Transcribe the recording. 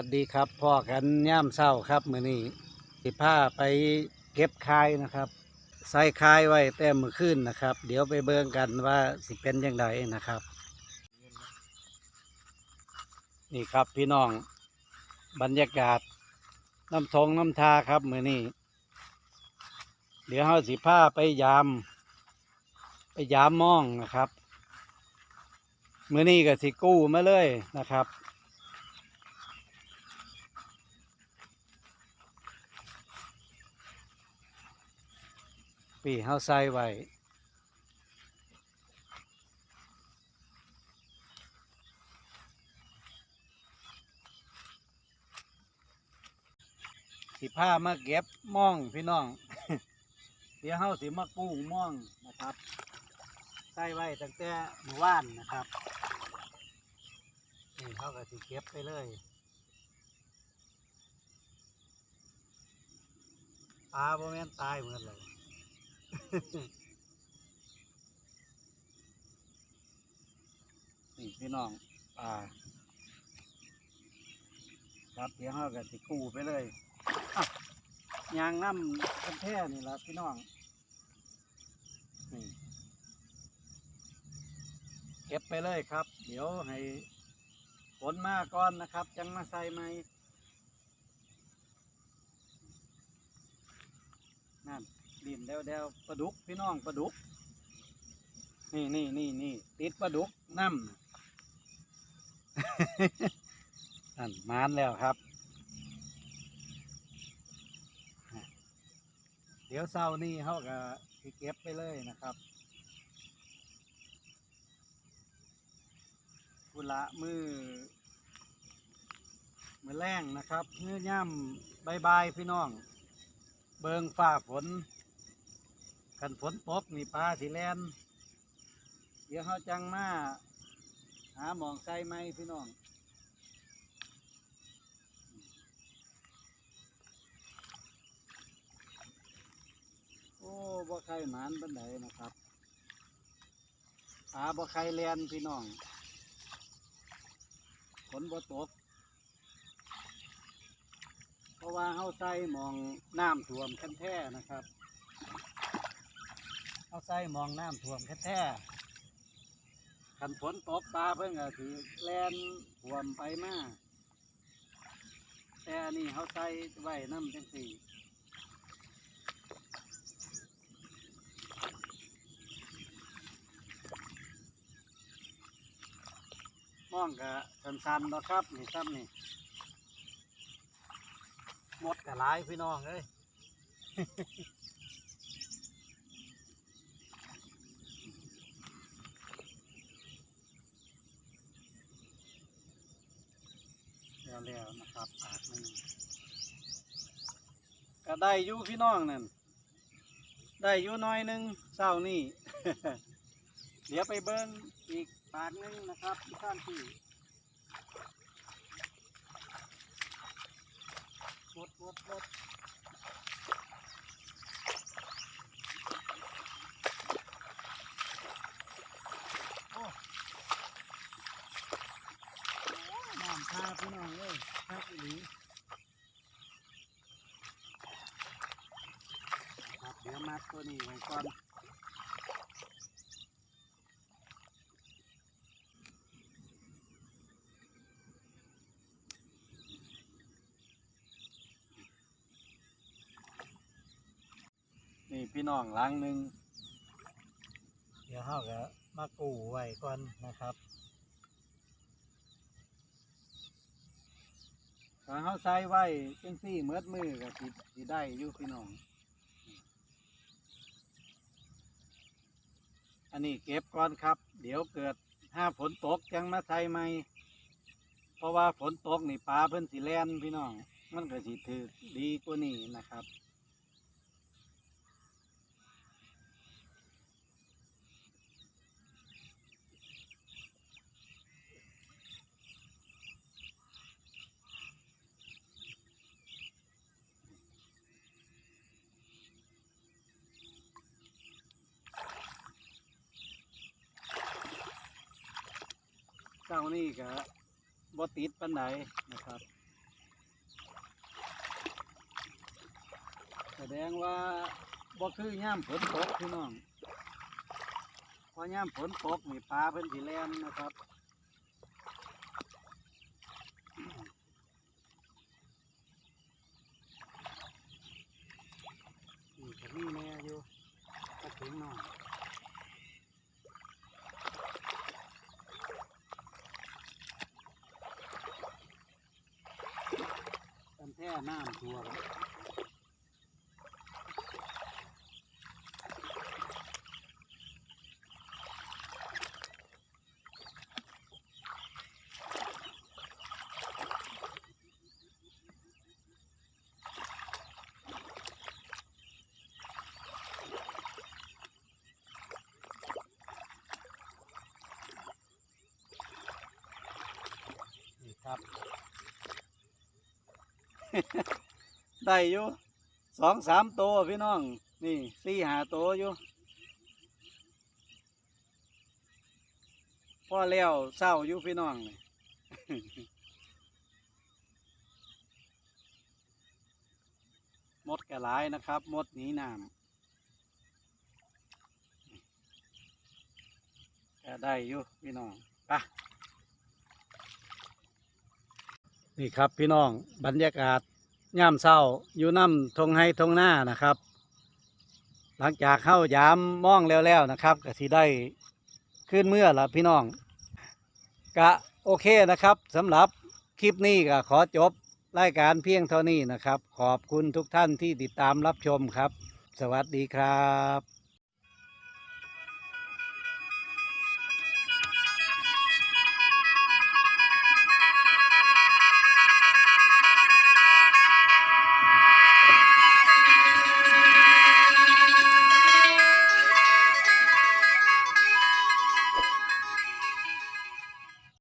วัสดีครับพ่อกันย่ามเศร้าครับมือนี้สิพาไปเก็บคายนะครับใส่คายไว้แต่มือขึ้นนะครับ เดี๋ยวไปเบิ่งกันว่าสิเป็นยังไงนะครับ นี่ครับพี่น้องบรรยากาศน้ำทงน้ำทาครับมือนี้เดี๋ยวเฮาสิพาไปยาม ไปยามมองนะครับมือนี้ก็สิกู้มาเลยนะครับ ปีเฮาใส่ไว้สิผ้ามาเก็บม่องพี่น้อง เดี๋ยวเฮาสิมากู้ม่องนะครับ ใส่ไว้ตั้งแต่เมื่อวานนะครับ นี่เขาก็สิเก็บไปเลยปลาโมเมนตายเหมือนเลย นี่พี่น้องปลาครับเดี๋ยวเขาก็สิกู้ไปเลยยางน้ำกันแท่นี่ละพี่น้องนี่เก็บไปเลยครับ เดี๋ยวให้ฝนมาก่อนนะครับ จังมาใส่ไหมนั่น ดินเดวเดวปลาดุกพี่น้องปลาดุก นี่นี่นี่นี่ติดปลาดุกน้ำนั่นมานแล้วครับ เดี๋ยวเศร้านี่เขาก็เก็บไปเลยนะครับกุละมือมือแรงนะครับเมื่อย่ำบายบายพี่น้อง เบิงฝ่าฝน กันฝนตกนี่ปลาสีแลนเดี๋ยวเขาจังมาหาหมองใส่ไหมพี่น้องโอ้บ่ใครหมานบันไดนะครับปลาบ่ใครแลนพี่น้องฝนบ่ตกเพราะว่าเฮาใส่หมองน้ำท่วมคันแท้นะครับ เฮาใส่มองน้ำท่วมคันแท้คันฝนตกปลาเพิ่นก็สิแลนท่วมไปมาแต่อันนี้เฮาใส่ไว้น้ำจังสี่มองกะสันๆนะครับ นี่ซ้ำนี่หมดกะหลายพี่น้องเอ้ย แล้วนะครับ ปากนึงก็ได้อยู่พี่น้องนั่นได้อยู่น้อยหนึงเศร้านี่ เดี๋ยวไปเบิ้งอีกปากหนึงนะครับที่ข้างที่วดวดวดโอ้โอ้น้ำพาพี่น้องเลยครับอีหลีครับเดี๋ยวมัด ตัวนี้ไว้ก่อนนี่พี่น้องหล้างหนึ่งเดี๋ยวเฮาก็มากู้ไว้ก่อนนะครับถ้าเฮาใส่ไว้จังซี่เมืดมือก็สิสิได้อยู่พี่น้อง นนี้เก็บก่อนครับ เดี๋ยวเกิดถ้าฝนตกยังมาใส่ไหมเพราะว่าฝนตกนี่ปลาเพิ่นสิแล่นพี่น้อง มันก็สิถือดีกว่านี้นะครับ เจ้านี่ก็บ่ติดปันไหนนะครับแสดงว่าบ่คือย่ามฝนตกพี่น้องพอย่ามฝนตกนีปลาเพิ่นสีแลมนะครับ นแท้น้ำท่วม ได้อยู่สองสามตัวพี่น้อง นี่สี่หาตัวอยู่พ่อแล้วเศร้าอยู่พี่น้องมดกระหลายนะครับ มดหนีน้ำก็ได้อยู่พี่น้อง ไป นี่ครับพี่น้องบรรยากาศย่ามเศร้าอยู่น้ำทงไฮทงหน้านะครับ หลังจากเข้ายามมองแล้วๆนะครับก็สิได้ขึ้นเมื่อละพี่น้องกะโอเคนะครับสำหรับคลิปนี้ก็ขอจบรายการเพียงเท่านี้นะครับ ขอบคุณทุกท่านที่ติดตามรับชมครับ สวัสดีครับ